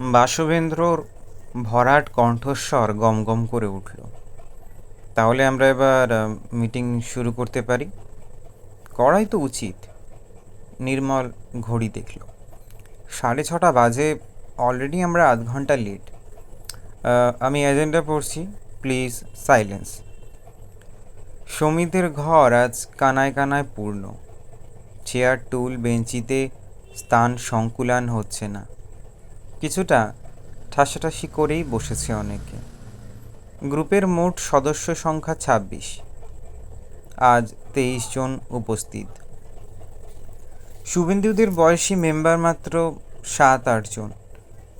বাসবেন্দ্রর ভরাট কণ্ঠস্বর গমগম করে উঠল। তাহলে আমরা এবার মিটিং শুরু করতে পারি? করাই তো উচিত, নির্মল ঘড়ি দেখল। সাড়ে ছটা বাজে অলরেডি আমরা আধ ঘণ্টা লেট আমি এজেন্ডা পড়ছি প্লিজ সাইলেন্স সমিতের ঘর আজ কানায় কানায় পূর্ণ। চেয়ার টুল বেঞ্চিতে স্থান সংকুলান হচ্ছে না। কিছুটা ঠাসাঠাসি করেই বসেছে অনেকে। গ্রুপের মোট সদস্য সংখ্যা ছাব্বিশ। আজ তেইশ জন উপস্থিত। শুভেন্দুদের বয়সী মেম্বার মাত্র সাত আটজন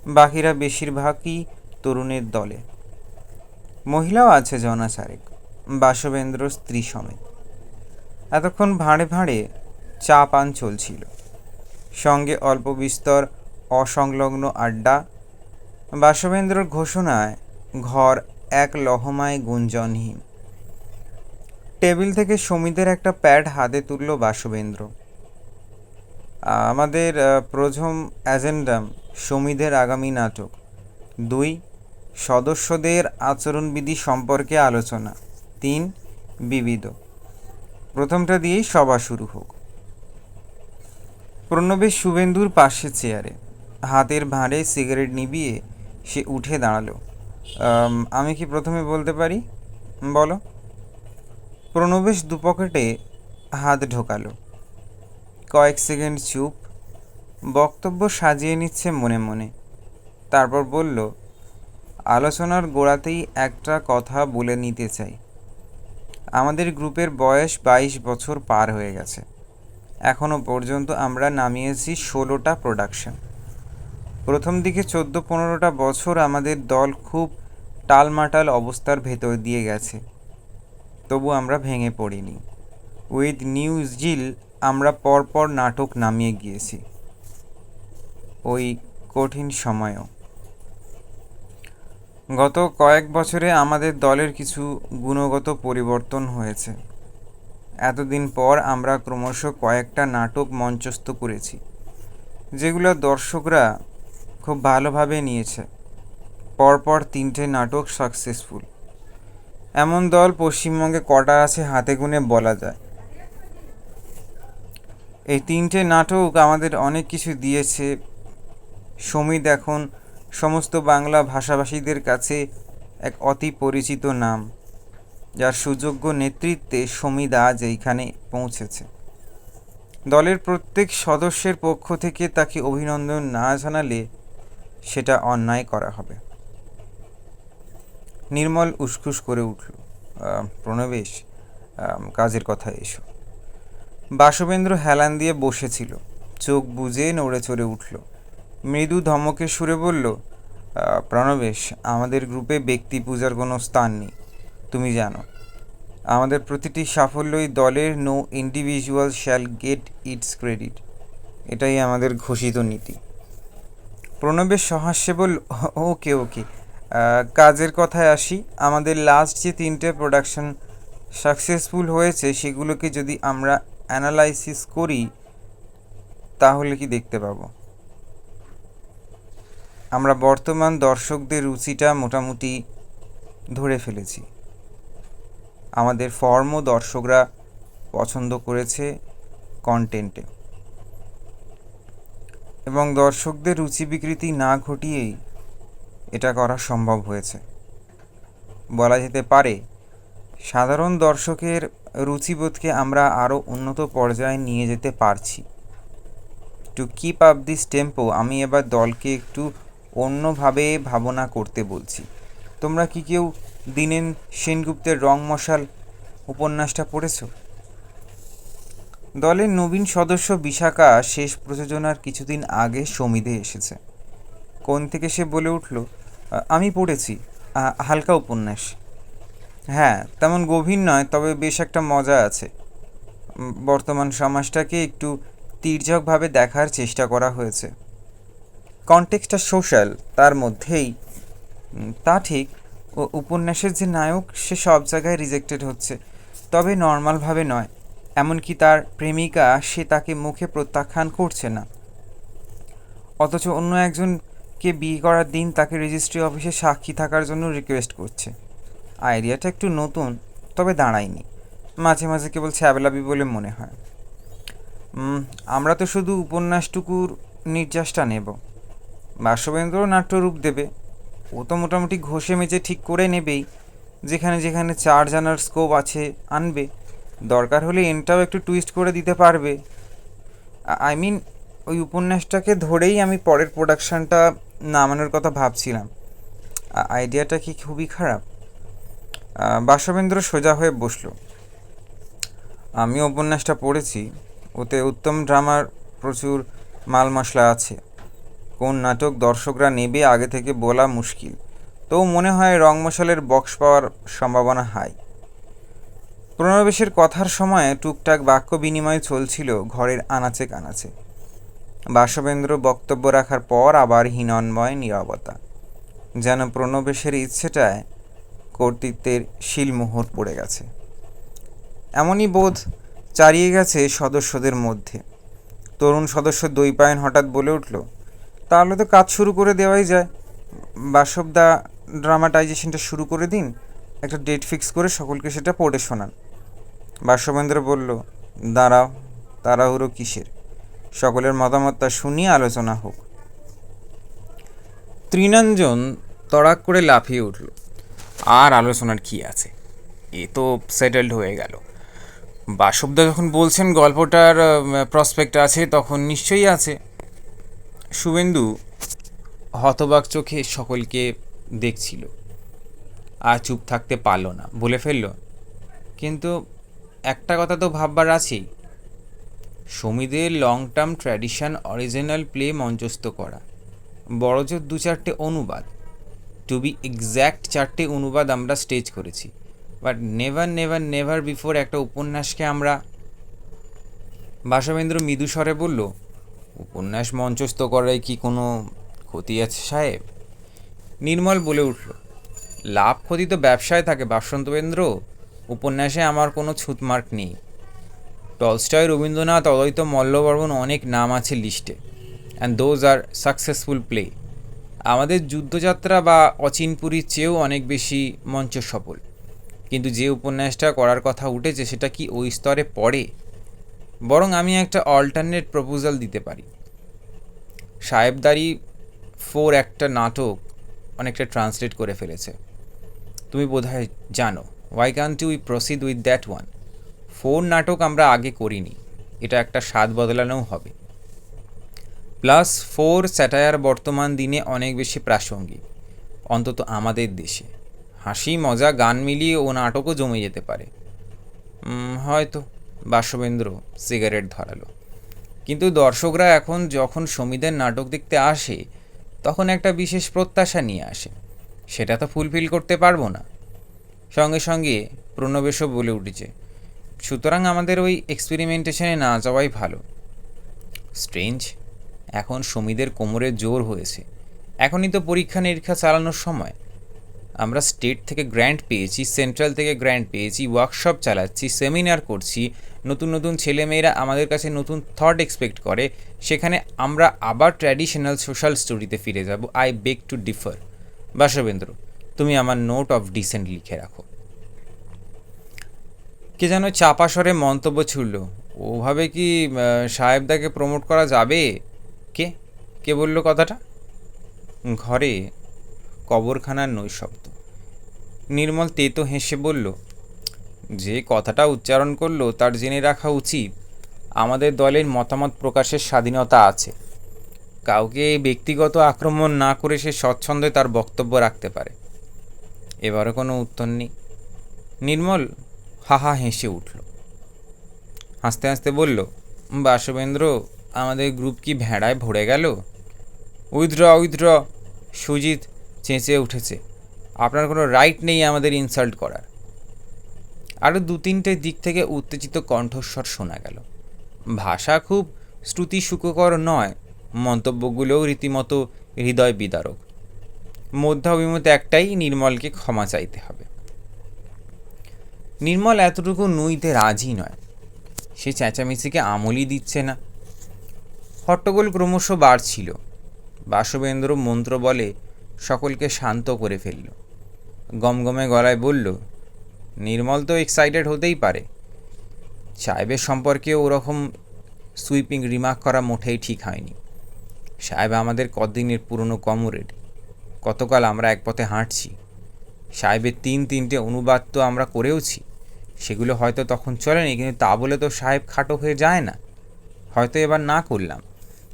বাকিরা বেশিরভাগই তরুণের দলে। মহিলাও আছে জনা চারেক বাসবেন্দ্র স্ত্রী সমেত। এতক্ষণ ভাঁড়ে ভাঁড়ে চা পান চলছিল। সঙ্গে অল্প বিস্তর অসংলগ্ন আড্ডা। বাসবেন্দ্রর ঘোষণায় ঘর এক লহমায় গুঞ্জনহীন। টেবিল থেকে সমিতের একটা প্যাড হাতে তুলল বাসবেন্দ্র। আমাদের প্রথম অ্যাজেন্ডাম সমিদের আগামী নাটক। দুই, সদস্যদের আচরণবিধি সম্পর্কে আলোচনা। তিন, বিবিধ। প্রথমটা দিয়েই সভা শুরু হোক। প্রণবেশ শুভেন্দুর পাশে চেয়ারে। হাতের ভাঁড়ে সিগারেট নিবিয়ে সে উঠে দাঁড়াল। আমি কি প্রথমে বলতে পারি? বলো। প্রণবেশ দুপকেটে হাত ঢোকালো। কয়েক সেকেন্ড চুপ। বক্তব্য সাজিয়ে নিচ্ছে মনে মনে। তারপর বলল, আলোচনার গোড়াতেই একটা কথা বলে নিতে চাই। আমাদের গ্রুপের বয়স বাইশ বছর পার হয়ে গেছে। এখনও পর্যন্ত আমরা নামিয়েছি ষোলোটা প্রোডাকশন। প্রথম দিকে চোদ্দ পনেরোটা বছর আমাদের দল খুব টালমাটাল অবস্থার ভেতর দিয়ে গেছে। তবু আমরা ভেঙে পড়িনি। উইথ নিউজ জিল আমরা পরপর নাটক নামিয়ে গিয়েছি। ওই কঠিন সময়ও। গত কয়েক বছরে আমাদের দলের কিছু গুণগত পরিবর্তন হয়েছে। এতদিন পর আমরা ক্রমশ কয়েকটা নাটক মঞ্চস্থ করেছি, যেগুলো দর্শকরা খুব ভালোভাবে নিয়েছে। পরপর তিনটে নাটক সাকসেসফুল এমন দল পশ্চিমবঙ্গে কটা আছে হাতে গুনে বলা যায়। এই তিনটে নাটক আমাদের অনেক কিছু দিয়েছে। সমিত এখন সমস্ত বাংলা ভাষাভাষীদের কাছে এক অতি পরিচিত নাম, যার সুযোগ্য নেতৃত্বে সমিত আজ এইখানে পৌঁছেছে। দলের প্রত্যেক সদস্যের পক্ষ থেকে তাকে অভিনন্দন না জানালে সেটা অন্যায় করা হবে। নির্মল উসখুস করে উঠল প্রণবেশ কাজের কথা এসো। বাসবেন্দ্র হেলান দিয়ে বসেছিল, চোখ বুজে নড়ে চড়ে উঠল। মৃদু ধমকে সুরে বলল প্রণবেশ, আমাদের গ্রুপে ব্যক্তি পূজার কোনো স্থান নেই, তুমি জানো। আমাদের প্রতিটি সাফল্যই দলের no individual shall get its credit এটাই আমাদের ঘোষিত নীতি। প্রণবেশ সহাস্যে বলল ওকে। ওকে কাজের কথায় আসি। আমাদের লাস্ট যে তিনটে প্রোডাকশন সাকসেসফুল হয়েছে, সেগুলোকে যদি আমরা অ্যানালাইসিস করি, তাহলে কি দেখতে পাবো? আমরা বর্তমান দর্শকদের রুচিটা মোটামুটি ধরে ফেলেছি। আমাদের ফর্মও দর্শকরা পছন্দ করেছে কন্টেন্টে এবং দর্শকদের রুচি বিকৃতি না ঘটিয়েই এটা করা সম্ভব হয়েছে। বলা যেতে পারে, সাধারণ দর্শকের রুচিবোধকে আমরা আরও উন্নত পর্যায়ে নিয়ে যেতে পারছি। To keep up this tempo আমি এবার দলকে একটু অন্যভাবে ভাবনা করতে বলছি। তোমরা কি কেউ দিনেন সেনগুপ্তের রং মশাল উপন্যাসটা পড়েছো? দলের নবীন সদস্য বিশাখা শেষ প্রযোজনার কিছুদিন আগে সমিধে এসেছে। কোন থেকে সে বলে উঠল? আমি পড়েছি। হালকা উপন্যাস। হ্যাঁ তেমন গভীর নয়, তবে বেশ একটা মজা আছে। বর্তমান সমাজটাকে একটু তীর্যকভাবে দেখার চেষ্টা করা হয়েছে। কন্টেক্সটা সোশ্যাল, তার মধ্যেই। তা ঠিক উপন্যাসের যে নায়ক, সে সব জায়গায় রিজেক্টেড হচ্ছে। তবে নর্মালভাবে নয়। এমনকি তার প্রেমিকা সে তাকে মুখে প্রত্যাখ্যান করছে না। অথচ অন্য একজনকে বিয়ে করার দিন তাকে রেজিস্ট্রি অফিসে সাক্ষী থাকার জন্য রিকোয়েস্ট করছে। আইডিয়াটা একটু নতুন, তবে দাঁড়ায়নি। মাঝে মাঝে কেবল ছ্যাবলাবি বলে মনে হয়। আমরা তো শুধু উপন্যাসটুকুর নির্যাসটা নেব। বাসবেন্দ্র নাট্যরূপ দেবে। ও তো মোটামুটি ঘষে মেজে ঠিক করে নেবেই। যেখানে যেখানে চার জানার স্কোপ আছে, আনবে। দরকার হলে এনটাও একটু টুইস্ট করে দিতে পারবে। আই মিন ওই উপন্যাসটাকে ধরেই আমি পরের প্রোডাকশানটা নামানোর কথা ভাবছিলাম। আইডিয়াটা কি খুবই খারাপ? বাসবেন্দ্র সোজা হয়ে বসল। আমি উপন্যাসটা পড়েছি, ওতে উত্তম ড্রামার প্রচুর মাল মশলা আছে। কোন নাটক দর্শকরা নেবে আগে থেকে বলা মুশকিল। তো মনে হয় রং মশালের বক্স পাওয়ার সম্ভাবনা হাই প্রণবেশের কথার সময়ে টুকটাক বাক্য বিনিময় চলছিল ঘরের আনাচে কানাচে। বাসবেন্দ্র বক্তব্য রাখার পর আবার হিনন্ময় নিরবতা। যেন প্রণবেশের ইচ্ছেটায় কর্তৃত্বের শিলমোহর পড়ে গেছে। এমনই বোধ চারিয়ে গেছে সদস্যদের মধ্যে। তরুণ সদস্য দৈপায়ন হঠাৎ বলে উঠল, তাহলে তো কাজ শুরু করে দেওয়াই যায়। বাসবদা ড্রামাটাইজেশনটা শুরু করে দিন। একটা ডেট ফিক্স করে সকলকে সেটা পড়ে শোনান। বাসবেন্দ্র বলল, দাঁড়াও, তাড়াহুড়ো কিসের? সকলের মতামতটা শুনিয়ে আলোচনা হোক। তৃণাঞ্জন তড়াক করে লাফিয়ে উঠল। আর আলোচনার কি আছে? এ তো সেটেলড হয়ে গেল। বাসবদা যখন বলছেন গল্পটার প্রসপেক্ট আছে, তখন নিশ্চয়ই আছে। শুভেন্দু হতবাক চোখে সকলকে দেখছিল। আর চুপ থাকতে পারল না, বলে ফেলল, কিন্তু একটা কথা তো ভাববার আছেই। সমীদের long term tradition original play মঞ্চস্থ করা। বড়জোর দু চারটে অনুবাদ। টু বি এক্স্যাক্ট চারটে অনুবাদ আমরা স্টেজ করেছি। But never never never before একটা উপন্যাসকে আমরা বাসবেন্দ্র মৃদু স্বরে বলল, উপন্যাস মঞ্চস্থ করায় কি কোনো ক্ষতি আছে সাহেব? নির্মল বলে উঠল, লাভ ক্ষতি তো ব্যবসায় থাকে বাসন্তবেন্দ্র। উপন্যাসে আমার কোনো ছুতমার্ক নেই। টলস্টয়, রবীন্দ্রনাথ, অদ্বৈত, মল্লবর্মন অনেক নাম আছে লিস্টে। And those are successful play আমাদের যুদ্ধযাত্রা বা অচিনপুরীর চেয়েও অনেক বেশি মঞ্চ সফল কিন্তু যে উপন্যাসটা করার কথা উঠেছে, সেটা কি ওই স্তরে পড়ে? বরং আমি একটা অল্টারনেট প্রপোজাল দিতে পারি। সাহেবদারি ফোর একটা নাটক অনেকটা ট্রান্সলেট করে ফেলেছে। তুমি বোধহয় জানো। Why can't we proceed with that one four নাটক আমরা আগে করিনি। এটা একটা স্বাদ বদলানোও হবে। প্লাস ফোর স্যাটায়ার বর্তমান দিনে অনেক বেশি প্রাসঙ্গিক। অন্তত আমাদের দেশে। হাসি, মজা, গান মিলিয়ে ও নাটকও জমে যেতে পারে। হয়তো। বাসবেন্দ্র সিগারেট ধরালো। কিন্তু দর্শকরা এখন যখন সমিদের নাটক দেখতে আসে, তখন একটা বিশেষ প্রত্যাশা নিয়ে আসে। সেটা তো ফুলফিল করতে পারব না। সঙ্গে সঙ্গে প্রণবেশও বলে উঠেছে। সুতরাং আমাদের ওই এক্সপেরিমেন্টেশনে না যাওয়াই ভালো। স্ট্রেঞ্জ এখন সমিদের কোমরে জোর হয়েছে। এখনই তো পরীক্ষা নিরীক্ষা চালানোর সময়। আমরা স্টেট থেকে গ্র্যান্ট পেয়েছি সেন্ট্রাল থেকে গ্র্যান্ট পেয়েছি ওয়ার্কশপ চালাচ্ছি সেমিনার করছি, নতুন নতুন ছেলেমেয়েরা আমাদের কাছে নতুন থট এক্সপেক্ট করে। সেখানে আমরা আবার ট্র্যাডিশনাল সোশ্যাল স্টোরিতে ফিরে যাব। I beg to differ Basabendra, তুমি আমার নোট অফ ডিসেন্ট লিখে রাখো। কে যেন চাপা স্বরে মন্তব্য ছুড়ল। ওভাবে কি সাহেবদাকে প্রমোট করা যাবে? কে? কে বলল কথাটা? ঘরে কবরখানার নৈশব্দ। নির্মল তেতো হেসে বলল, যে কথাটা উচ্চারণ করল তার জেনে রাখা উচিত। আমাদের দলের মতামত প্রকাশের স্বাধীনতা আছে। কাউকে ব্যক্তিগত আক্রমণ না করে সে স্বচ্ছন্দে তার বক্তব্য রাখতে পারে। এবারও কোনো উত্তর নেই। নির্মল হাহা হেসে উঠল। হাসতে হাসতে বলল, বাসবেন্দ্র, আমাদের গ্রুপ কি ভেড়ায় ভরে গেল? Withdraw withdraw. সুজিত, চেঁচে উঠেছে। আপনার কোনো রাইট নেই আমাদের ইনসাল্ট করার। আরও দু তিনটে দিক থেকে উত্তেজিত কণ্ঠস্বর শোনা গেল। ভাষা খুব শ্রুতি সুখকর নয়। মন্তব্যগুলোও রীতিমতো হৃদয় বিদারক। মধ্যাভিমত একটাই, নির্মলকে ক্ষমা চাইতে হবে। নির্মল এতটুকু নুইতে রাজি নয়। সে চেঁচামেচিকে আমলই দিচ্ছে না। হট্টগোল ক্রমশ বাড়ছিল। বাসবেন্দ্র মন্ত্র বলে সকলকে শান্ত করে ফেলল। গমগমে গলায় বলল, নির্মল তো এক্সাইটেড হতেই পারে। সাহেবের সম্পর্কে ওরকম সুইপিং রিমার্ক করা মোটেই ঠিক হয়নি। সাহেব আমাদের কদিনের পুরনো কমরেড কতকাল আমরা এক পথে হাঁটছি? সাহেবের তিন তিনটে অনুবাদ তো আমরা করেওছি। সেগুলো হয়তো তখন চলেনি, কিন্তু তা বলে তো সাহেব খাটো হয়ে যায় না। হয়তো এবার না করলাম।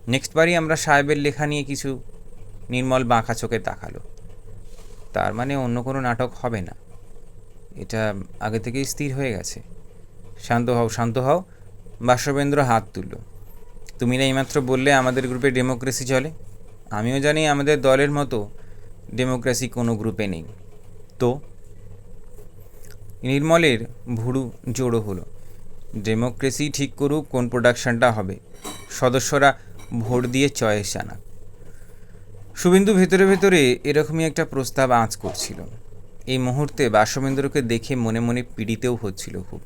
নেক্সট বারই আমরা সাহেবের লেখা নিয়ে কিছু নির্মল বাঁকা চোখে তাকালো। তার মানে অন্য কোনো নাটক হবে না। এটা আগে থেকেই স্থির হয়ে গেছে। শান্ত হও শান্ত হও। বাসবেন্দ্র হাত তুলল। তুমি না এইমাত্র বললে আমাদের গ্রুপে ডেমোক্রেসি চলে? আমিও জানি আমাদের দলের মতো ডেমোক্রেসি কোনো গ্রুপে নেই। তো নির্মলের ভুরু জোড়ো হলো। ডেমোক্রেসি ঠিক করুক, কোন প্রোডাকশনটা হবে? সদস্যরা ভোট দিয়ে চয়েস জানাক শুভেন্দু ভেতরে ভেতরে এরকমই একটা প্রস্তাব আঁচ করছিল। এই মুহূর্তে বাসবেন্দ্রকে দেখে মনে মনে পীড়িতেও হচ্ছিল খুব।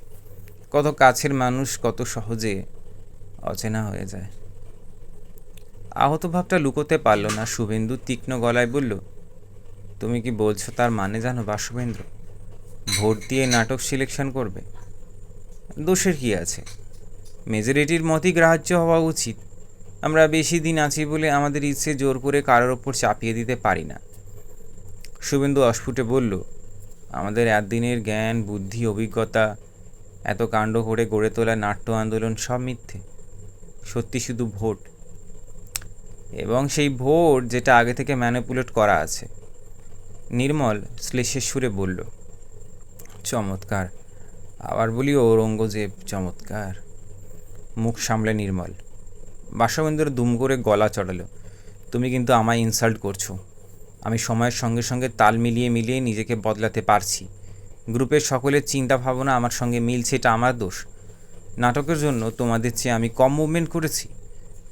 কত কাছের মানুষ, কত সহজে অচেনা হয়ে যায়। আহত ভাবটা লুকোতে পারল না। শুভেন্দু তীক্ষ্ণ গলায় বলল তুমি কি বলছো তার মানে জানো বাসবেন্দ্র? ভোট দিয়ে নাটক সিলেকশন করবে? দোষের কি আছে? মেজরিটির মতই গ্রাহ্য হওয়া উচিত। আমরা বেশি দিন আছি বলে আমাদের ইচ্ছে জোর করে কারোর ওপর চাপিয়ে দিতে পারি না। শুভেন্দু অস্ফুটে বলল, আমাদের একদিনের জ্ঞান, বুদ্ধি, অভিজ্ঞতা, এত কাণ্ড করে গড়ে তোলা নাট্য আন্দোলন সব মিথ্যে। সত্যি শুধু ভোট। এবং সেই ভোট যেটা আগে থেকে ম্যানিপুলেট করা আছে। নির্মল শ্লেষের সুরে বলল, চমৎকার। আবার বলি, ঔরঙ্গজেব চমৎকার। মুখ সামলে নির্মল, বাসবেন্দ্র দুম করে গলা চড়ালো, তুমি কিন্তু আমায় ইনসাল্ট করছ। আমি সময়ের সঙ্গে সঙ্গে তাল মিলিয়ে মিলিয়ে নিজেকে বদলাতে পারছি। গ্রুপের সকলের চিন্তা ভাবনা আমার সঙ্গে মিলছে, এটা আমার দোষ। নাটকের জন্য তোমাদের চেয়ে আমি কম মুভমেন্ট করেছি।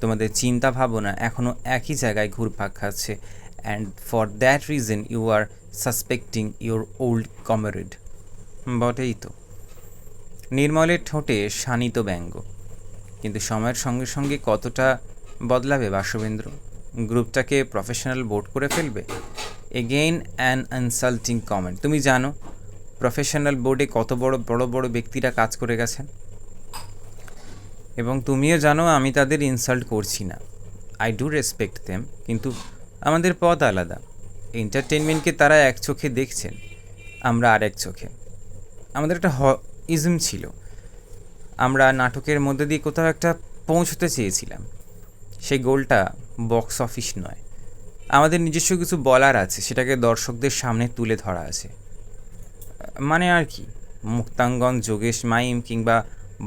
তোমাদের চিন্তা ভাবনা এখনও একই জায়গায় ঘুরপাক খাচ্ছে। And for that reason you are suspecting your old comrade বটেই তো নির্মলের ঠোঁটে শানিত ব্যঙ্গ। কিন্তু সময়ের সঙ্গে সঙ্গে কতটা বদলাবে বাসবেন্দ্র? গ্রুপটাকে প্রফেশনাল বোর্ড করে ফেলবে? এগেইন অ্যান ইনসাল্টিং কমেন্ট তুমি জানো প্রফেশনাল বোর্ডে কত বড় বড় বড় ব্যক্তিরা কাজ করে গেছেন? এবং তুমিও জানো আমি তাদের ইনসাল্ট করছি না। আই ডু রেসপেক্ট দেম কিন্তু আমাদের পথ আলাদা। এন্টারটেনমেন্টকে তারা এক চোখে দেখছেন, আমরা আর এক চোখে। আমাদের একটা ইজম ছিল। আমরা নাটকের মধ্যে দিয়ে কোথাও একটা পৌঁছতে চেয়েছিলাম। সেই গোলটা বক্স অফিস নয়। আমাদের নিজস্ব কিছু বলার আছে, সেটাকে দর্শকদের সামনে তুলে ধরা আছে। মানে আর কি, মুক্তাঙ্গন, যোগেশ মাইম কিংবা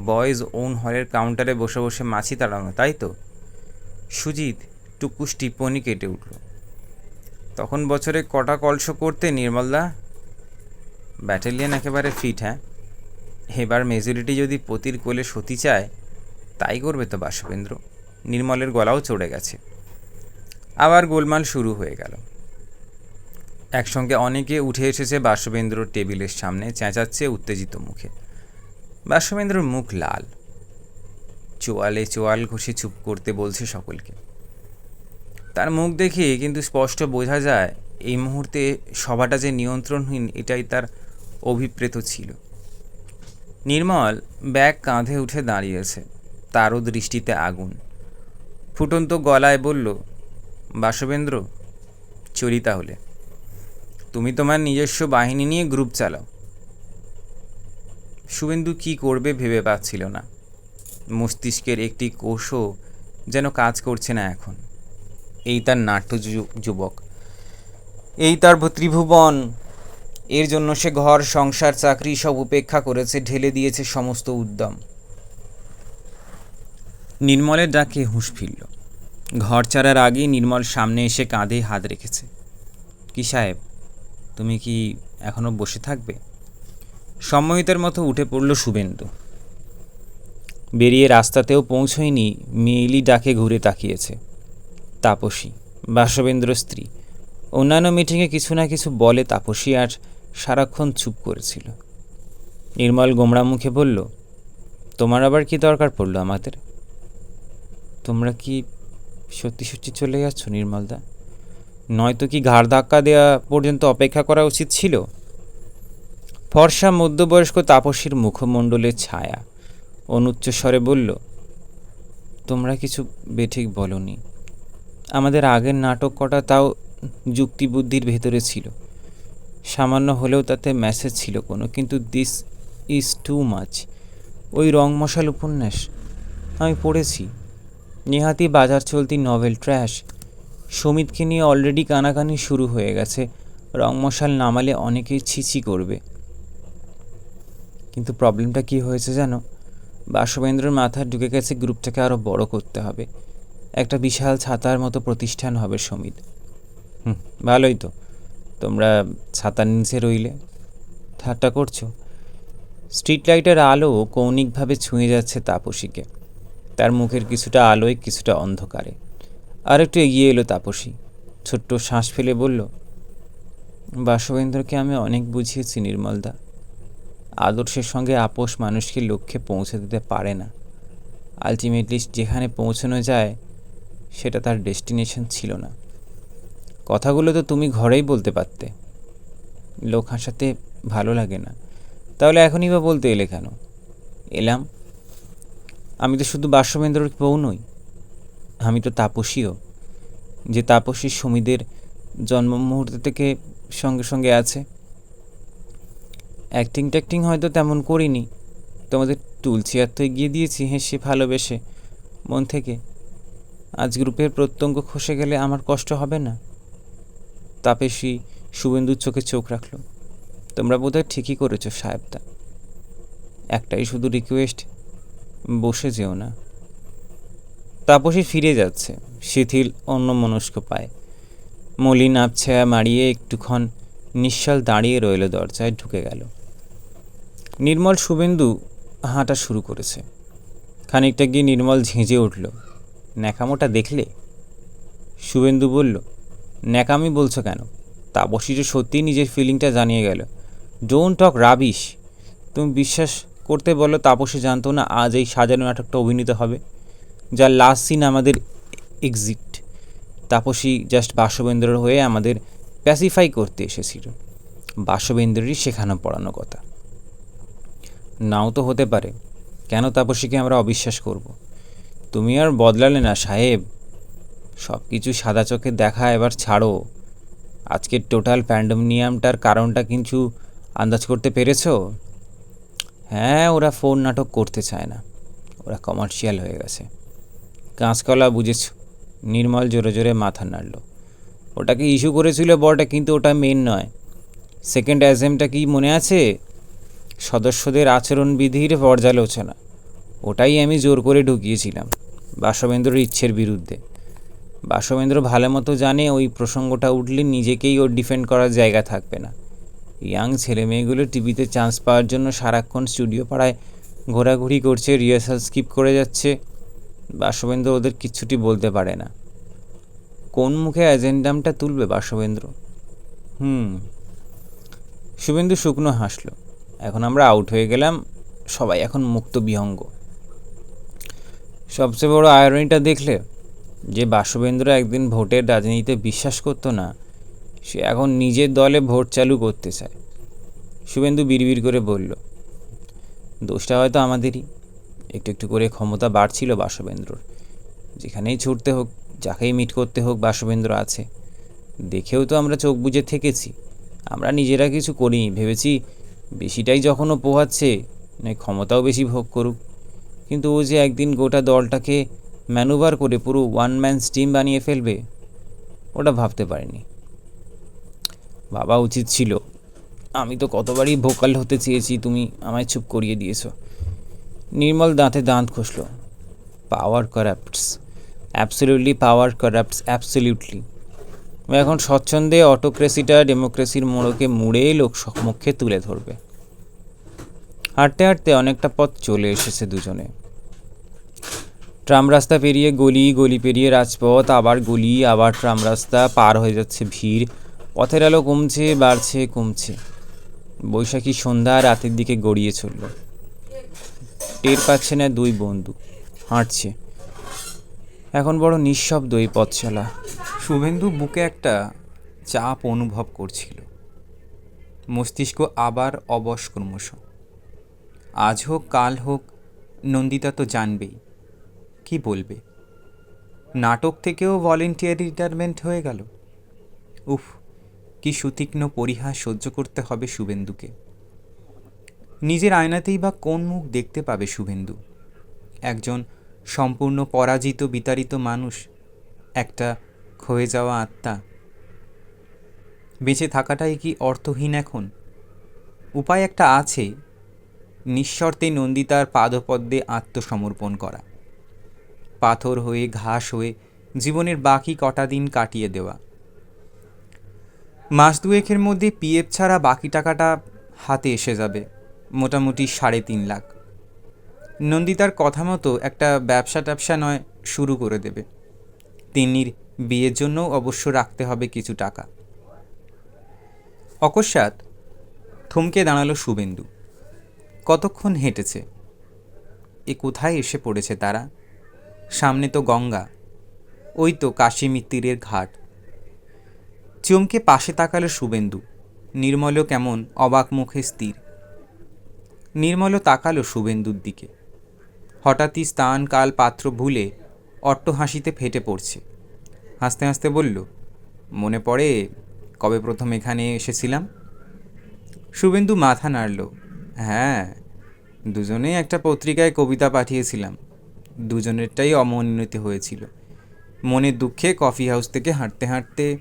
বয়েজ ওন হলের কাউন্টারে বসে বসে মাছি তাড়ানো, তাই তো? সুজিত টুকুস টিপ্পনি কেটে উঠল। তখন বছরে কটা কলস করতে নির্মলদা? ব্যাটালিয়ান একেবারে ফিট হ্যাঁ? এবার মেজরিটি যদি পতির কোলে সতী চায়, তাই করবে তো বাসবেন্দ্র। নির্মলের গলাও চড়ে গেছে। আবার গোলমাল শুরু হয়ে গেল। একসঙ্গে অনেকে উঠে এসেছে বাসবেন্দ্র টেবিলের সামনে, চেঁচাচ্ছে উত্তেজিত মুখে। বাসবেন্দ্রর মুখ লাল। চোয়ালে চোয়াল ঘষে চুপ করতে বলছে সকলকে। তার মুখ দেখে কিন্তু স্পষ্ট বোঝা যায়, এই মুহূর্তে সভাটা যে নিয়ন্ত্রণহীন এটাই তার অভিপ্রেত ছিল। নির্মল ব্যাগ কাঁধে উঠে দাঁড়িয়েছে, তারও দৃষ্টিতে আগুন। ফুটন্ত গলায় বলল, বাসবেন্দ্র, চলি তাহলে। তুমি তোমার নিজস্ব বাহিনী নিয়ে গ্রুপ চালাও। শুভেন্দু কি করবে ভেবে পাচ্ছিল না। মস্তিষ্কের একটি কোষও যেন কাজ করছে না এখন। এই তার নাট্য যুবক। এই তার ত্রিভুবন, এর জন্য সে ঘর, সংসার, চাকরি সব উপেক্ষা করেছে, ঢেলে দিয়েছে সমস্ত উদ্যম। নির্মলের ডাকে হুঁশ ফিরল। ঘর ছাড়ার আগেই নির্মল সামনে এসে কাঁধে হাত রেখেছে। কি সাহেব, তুমি কি এখনও বসে থাকবে? সম্মোহিতের মতো উঠে পড়ল শুভেন্দু। বেরিয়ে রাস্তাতেও পৌঁছয়নি, মেয়েলি ডাকে ঘুরে তাকিয়েছে। তাপসী, বাসবেন্দ্র স্ত্রী। অন্যান্য মিটিংয়ে কিছু না কিছু বলে তাপসী আর সারাক্ষণ চুপ করেছিল। নির্মল গোমড়া মুখে বলল, তোমার আবার কি দরকার পড়ল আমাদের? তোমরা কি সত্যি সত্যি চলে যাচ্ছ, নির্মলদা? নয়তো কি ঘাড় ধাক্কা দেওয়া পর্যন্ত অপেক্ষা করা উচিত ছিল? ফর্সা মধ্যবয়স্ক তাপসীর মুখমণ্ডলের ছায়া অনুচ্চ স্বরে বলল, তোমরা কিছু বেঠিক বলনি। আমাদের আগের নাটক কটা তাও যুক্তিবুদ্ধির ভেতরে ছিল। সামান্য হলেও তাতে মেসেজ ছিল কোনো, কিন্তু দিস ইজ টু মাচ ওই রং মশাল উপন্যাস, আমি পড়েছি। নেহাতি বাজার চলতি নভেল ট্র্যাশ সমিতকে নিয়ে অলরেডি কানাকানি শুরু হয়ে গেছে। রং মশাল নামালে অনেকেই ছিছি করবে। কিন্তু প্রবলেমটা কি হয়েছে জানো? বাসবেন্দ্রর মাথায় ঢুকে গেছে গ্রুপটাকে আরও বড় করতে হবে। একটা বিশাল ছাতার মতো প্রতিষ্ঠান হবে সমিত। হুম ভালোই তো, তোমরা ছাতার নিচে রইলে। ঠাট্টা করছ? স্ট্রিট লাইটের আলো কৌণিকভাবে ছুঁয়ে যাচ্ছে তাপসীকে। তার মুখের কিছুটা আলোয় কিছুটা অন্ধকারে। আর একটু এগিয়ে এলো তাপসী। ছোট্ট শ্বাস ফেলে বলল, বাসবেন্দ্রকে আমি অনেক বুঝিয়েছি, নির্মলদা। আদর্শের সঙ্গে আপোষ মানুষকে লক্ষ্যে পৌঁছে দিতে পারে না। আলটিমেটলি যেখানে পৌঁছানো যায় সেটা তার ডেস্টিনেশন ছিল না। কথাগুলো তো তুমি ঘরেই বলতে পারতে। লোক হাসাতে ভালো লাগে না। তাহলে এখনই বা বলতে এলে কেন? এলাম। আমি তো শুধু বাসবেন্দ্রর বউ নই, আমি তো তাপসীও। যে তাপসী সমীদের জন্ম মুহূর্ত থেকে সঙ্গে সঙ্গে আছে। অ্যাক্টিং ট্যাক্টিং হয়তো তেমন করিনি। তোমাদের আর তো এগিয়ে দিয়েছি, হেসে ভালোবেসে। মন থেকে আজ গ্রুপের প্রত্যঙ্গ খসে গেলে আমার কষ্ট হবে না? তাপেশি শুভেন্দুর চোখে চোখ রাখল। তোমরা বোধহয় ঠিকই করেছ, সাহেবদা। একটাই শুধু রিকোয়েস্ট বসে যেও না। তাপসী ফিরে যাচ্ছে, শিথিল অন্য মনস্ক পায়। মলিন আবছায়া মারিয়ে একটুক্ষণ নিশ্চল দাঁড়িয়ে রইল, দরজায় ঢুকে গেল। নির্মল শুভেন্দু হাঁটা শুরু করেছে। খানিকটা গিয়ে নির্মল ঝেঁঝে উঠল। ন্যাকামোটা দেখলে? শুভেন্দু বলল, ন্যাকামি বলছো কেন? তাপসী যে সত্যিই নিজের ফিলিংটা জানিয়ে গেল। ডোন্ট টক রাবিশ তুমি বিশ্বাস করতে বলো, তাপসী জানতো না আজ এই সাজানো নাটকটা অভিনীত হবে। যার লাস্ট সিন আমাদের এক্সিট তাপসী জাস্ট বাসবেন্দ্রর হয়ে আমাদের প্যাসিফাই করতে এসেছিল। বাসবেন্দ্রেরই শেখানো পড়ানো কথা। নাও তো হতে পারে। কেন তাপসীকে আমরা অবিশ্বাস করব? তুমি আর বদলালে না, সাহেব। সব কিছু সাদা চোখে দেখা এবার ছাড়ো। আজকের টোটাল প্যান্ডোমিনিয়ামটার কারণটা কিছু আন্দাজ করতে পেরেছ? হ্যাঁ ওরা ফোন নাটক করতে চায় না। ওরা কমার্শিয়াল হয়ে গেছে। কাঁচকলা বুঝেছ, নির্মল জোরে জোরে মাথা নাড়ল। ওটাকে ইস্যু করেছিল বটে, কিন্তু ওটা মেন নয়। সেকেন্ড অ্যাজেমটা কি মনে আছে? সদস্যদের আচরণবিধির পর্যালোচনা। ওটাই আমি জোর করে ঢুকিয়েছিলাম। বাসবেন্দ্রর ইচ্ছের বিরুদ্ধে। বাসবেন্দ্র ভালো মতো জানে ওই প্রসঙ্গটা উঠলে নিজেকেই ওর ডিফেন্ড করার জায়গা থাকবে না। ইয়াং ছেলে মেয়েগুলো টিভিতে চান্স পাওয়ার জন্য সারাক্ষণ স্টুডিও পাড়ায় ঘোরাঘুরি করছে রিহার্সাল স্কিপ করে যাচ্ছে। বাসবেন্দ্র ওদের কিচ্ছুটি বলতে পারে না। কোন মুখে অ্যাজেন্ডামটা তুলবে বাসবেন্দ্র? হুম, শুভেন্দু শুকনো হাসলো। এখন আমরা আউট হয়ে গেলাম, সবাই এখন মুক্ত বিহঙ্গ সবচেয়ে বড় আয়রনিটা দেখলে, যে বাসবেন্দ্র একদিন ভোটের রাজনীতিতে বিশ্বাস করতো না, সে এখন নিজের দলে ভোট চালু করতে চায়। শুভেন্দু বিড়বিড় করে বলল, দোষটা হয়তো আমাদেরই। একটু একটু করে ক্ষমতা বাড়ছিল বাসবেন্দ্রর। যেখানেই ছুটতে হোক, যাকেই মিট করতে হোক, বাসবেন্দ্র আছে। দেখেও তো আমরা চোখ বুজে থেকেছি। আমরা নিজেরা কিছু করিনি। ভেবেছি, বেশিটাই যখনও পোহাচ্ছে, নয় ক্ষমতাও বেশি ভোগ করুক। কিন্তু ও যে একদিন গোটা দলটাকে ম্যানুভার করে পুরো ওয়ান ম্যান টিম বানিয়ে ফেলবে, ওটা ভাবতে পারিনি। ভাবা উচিত ছিল। আমি তো কতবারই ভোকাল হতে চেয়েছি, তুমি আমায় চুপ করিয়ে দিয়েছ। নির্মল দাঁতে দাঁত খসল পাওয়ার করাপ্টস অ্যাবসলিউটলি পাওয়ার করাপ্টস অ্যাবসলিউটলি এখন স্বচ্ছন্দে অটোক্রেসিটা ডেমোক্রেসির মোড়কে মুড়ে লোক সমক্ষে তুলে ধরবে। হাঁটতে হাঁটতে অনেকটা পথ চলে এসেছে দুজনে। ট্রাম রাস্তা পেরিয়ে গলি গলি পেরিয়ে রাজপথ, আবার গলি, আবার ট্রাম রাস্তা, পার হয়ে যাচ্ছে ভিড়। পথের আলো কমছে, বাড়ছে, কমছে। বৈশাখী সন্ধ্যা রাতের দিকে গড়িয়ে চলল। টের পাচ্ছে না দুই বন্ধু। হাঁটছে। এখন বড় নিঃশব্দ এই পথ চলা শুভেন্দু বুকে একটা চাপ অনুভব করছিল। মস্তিষ্ক আবার অবশ ক্রমশ। আজ হোক, কাল হোক, নন্দিতা তো জানবেই। কি বলবে? নাটক থেকেও ভলেন্টিয়ার রিটায়ারমেন্ট হয়ে গেল। উফ, কি সুতীক্ষ্ণ পরিহাস সহ্য করতে হবে শুভেন্দুকে। নিজের আয়নাতেই বা কোন মুখ দেখতে পাবে শুভেন্দু? একজন সম্পূর্ণ পরাজিত, বিতাড়িত মানুষ, একটা ক্ষয়ে যাওয়া আত্মা। বেঁচে থাকাটাই কি অর্থহীন এখন? উপায় একটা আছে নিঃশর্তে নন্দিতার পাদপদ্মে আত্মসমর্পণ করা। পাথর হয়ে, ঘাস হয়ে, জীবনের বাকি কটা দিন কাটিয়ে দেওয়া। মাস দুয়েকের মধ্যে পিএফ ছাড়া বাকি টাকাটা হাতে এসে যাবে, মোটামুটি সাড়ে তিন লাখ। নন্দিতার কথা মতো একটা ব্যবসা ট্যাবসা নয়, শুরু করে দেবে। তিন্নির বিয়ের জন্যও অবশ্য রাখতে হবে কিছু টাকা। অকস্মাৎ থমকে দাঁড়াল শুভেন্দু। কতক্ষণ হেঁটেছে? এ কোথায় এসে পড়েছে তারা? সামনে তো গঙ্গা, ওই তো কাশী তীরের ঘাট। চমকে পাশে তাকালো শুভেন্দু, নির্মলও কেমন অবাক মুখে স্থির। নির্মলও তাকালো শুভেন্দুর দিকে। হঠাৎই স্থান কাল পাত্র ভুলে অট্ট হাসিতে ফেটে পড়ছে। হাসতে হাসতে বলল, মনে পড়ে কবে প্রথম এখানে এসেছিলাম? শুভেন্দু মাথা নাড়ল হ্যাঁ দুজনেই একটা পত্রিকায় কবিতা পাঠিয়েছিলাম। দুজনেরটাই অমনোনীত হয়েছিল। মনের দুঃখে কফি হাউস থেকে হাঁটতে হাঁটতে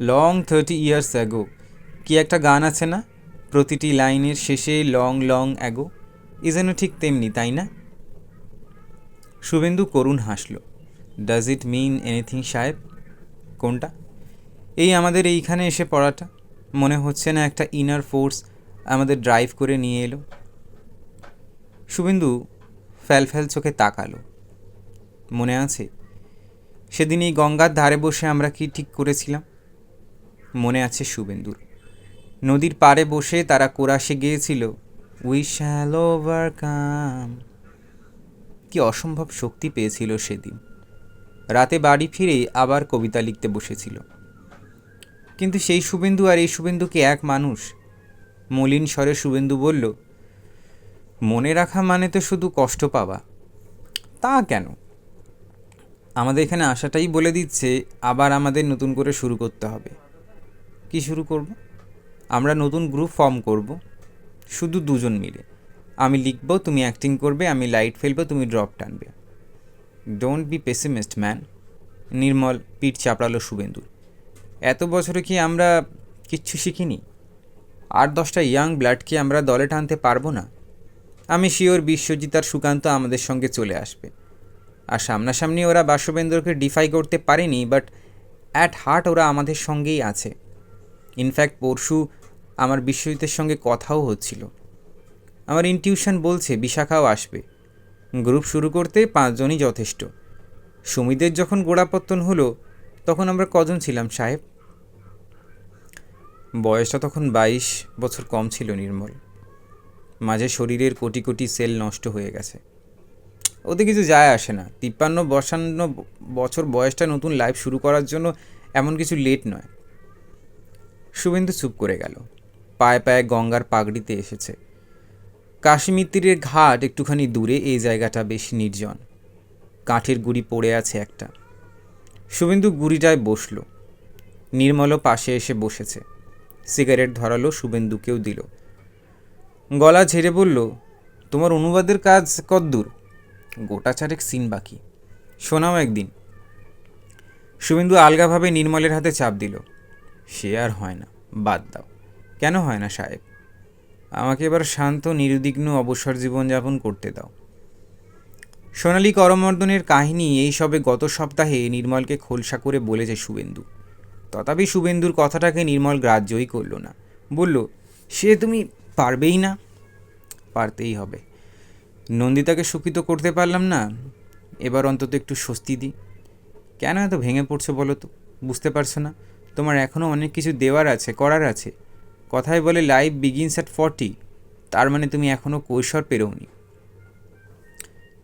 লং থার্টি ইয়ার্স অ্যাগো কি একটা গান আছে না? প্রতিটি লাইনের শেষে লং লং অ্যাগো এ যেন ঠিক তেমনি, তাই না? শুভেন্দু করুণ হাসল। ডাজ ইট মিন এনিথিং সাহেব? কোনটা? এই আমাদের এইখানে এসে পড়াটা। মনে হচ্ছে না একটা ইনার ফোর্স আমাদের ড্রাইভ করে নিয়ে এলো। শুভেন্দু ফ্যাল ফ্যাল চোখে তাকালো। মনে আছে সেদিন এই গঙ্গার ধারে বসে আমরা কি ঠিক করেছিলাম? মনে আছে শুভেন্দুর। নদীর পাড়ে বসে তারা কোরাসে গিয়েছিল উই শ্যাল ওভারকাম কি অসম্ভব শক্তি পেয়েছিল সেদিন। রাতে বাড়ি ফিরে আবার কবিতা লিখতে বসেছিল। কিন্তু সেই শুভেন্দু আর এই শুভেন্দু কি এক মানুষ মলিন স্বরে শুভেন্দু বলল, মনে রাখা মানে তো শুধু কষ্ট পাওয়া। তা কেন? আমাদের এখানে আসাটাই বলে দিচ্ছে, আবার আমাদের নতুন করে শুরু করতে হবে। কি শুরু করব? আমরা নতুন গ্রুপ ফর্ম করব, শুধু দুজন মিলে। আমি লিখব, তুমি অ্যাক্টিং করবে, আমি লাইট ফেলব, তুমি ড্রপ টানবে। Don't be pessimist man Nirmal, পিঠ চাপড়ালো শুভেন্দুর এত বছরে কি আমরা কিচ্ছু শিখিনি? আট দশটা ইয়াং ব্লাডকে আমরা দলে টানতে পারব না। আমি শিওর বিশ্বজিৎ আর সুকান্ত আমাদের সঙ্গে চলে আসবে। আর সামনাসামনি ওরা বাসবেন্দ্রকে ডিফাই করতে পারেনি, বাট অ্যাট হার্ট ওরা আমাদের সঙ্গেই আছে। ইনফ্যাক্ট পরশু আমার বিশ্বজিতের সঙ্গে কথাও হচ্ছিল। আমার ইনটিউশন বলছে, বিশাখাও আসবে। গ্রুপ শুরু করতে পাঁচজনই যথেষ্ট। সুমিদের যখন গোড়াপত্তন হলো, তখন আমরা কজন ছিলাম সাহেব? বয়সটা তখন বাইশ বছর কম ছিল নির্মল। মাঝে শরীরের কোটি কোটি সেল নষ্ট হয়ে গেছে। ওতে কিছু যায় আসে না। তিপ্পান্ন বসান্ন বছর বয়সটা নতুন লাইফ শুরু করার জন্য এমন কিছু লেট নয়। শুভেন্দু চুপ করে গেল। পায়ে পায়ে গঙ্গার পাগড়িতে এসেছে। কাশ্মীর ঘাট একটুখানি দূরে এই জায়গাটা বেশ নির্জন। কাঠের গুড়ি পড়ে আছে একটা। শুভেন্দু গুড়িটায় বসল। নির্মলও পাশে এসে বসেছে। সিগারেট ধরালো শুভেন্দুকেও দিল। গলা ঝেড়ে বলল, তোমার অনুবাদের কাজ কদ্দূর। গোটা চারেক সিন বাকি। শোনাও একদিন। শুভেন্দু আলগাভাবে নির্মলের হাতে চাপ দিল। সে আর হয় না, বাদ দাও। কেন হয় না, সাহেব? আমাকে এবার শান্ত, নিরুদ্বিগ্ন অবসর জীবনযাপন করতে দাও। সোনালি করমর্দনের কাহিনী এই সবে গত সপ্তাহে নির্মলকে খোলসা করে বলেছে শুভেন্দু। তথাপি শুভেন্দুর কথাটাকে নির্মল গ্রাহ্যই করল না। বলল, সে তুমি পারবেই না? পারতেই হবে। নন্দিতাকে সুখিত করতে পারলাম না। এবার অন্তত একটু স্বস্তি দিই। কেন এত ভেঙে পড়ছো বলো তো? বুঝতে পারছ না? তোমার এখনও অনেক কিছু দেওয়ার আছে, করার আছে। কথায় বলে লাইফ বিগিনস অ্যাট ফর্টি তার মানে তুমি এখনও কৈশোর পেরোওনি।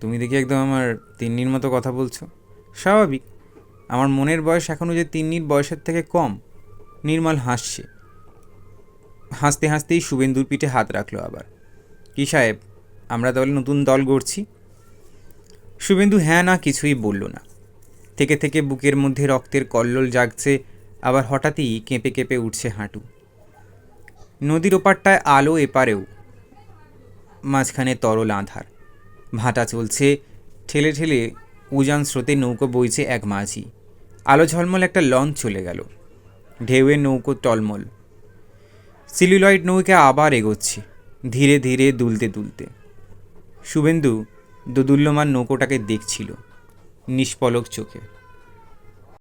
তুমি দেখি একদম আমার তিন্নির মতো কথা বলছো। স্বাভাবিক। আমার মনের বয়স এখনও যে তিন্নির বয়সের থেকে কম, নির্মল হাসছে। হাসতে হাসতেই শুভেন্দুর পিঠে হাত রাখল আবার। কি সাহেব, আমরা তাহলে নতুন দল গড়ছি? শুভেন্দু হ্যাঁ না কিছুই বলল না। থেকে থেকে বুকের মধ্যে রক্তের কল্লোল জাগছে, আবার হঠাৎই কেঁপে কেঁপে উঠছে হাঁটু। নদীর ওপারটায় আলো এপারেও, মাঝখানে তরল আধার। ভাটা চলছে, ঠেলে ঠেলে উজান স্রোতে নৌকো বইছে এক মাঝি। আলো ঝলমল একটা লঞ্চ চলে গেল। ঢেউয়ে নৌকো টলমল। সিলুলয়েড নৌকে আবার এগোচ্ছে, ধীরে ধীরে দুলতে দুলতে। শুভেন্দু দোদুল্যমান নৌকোটাকে দেখছিল, নিষ্পলক চোখে।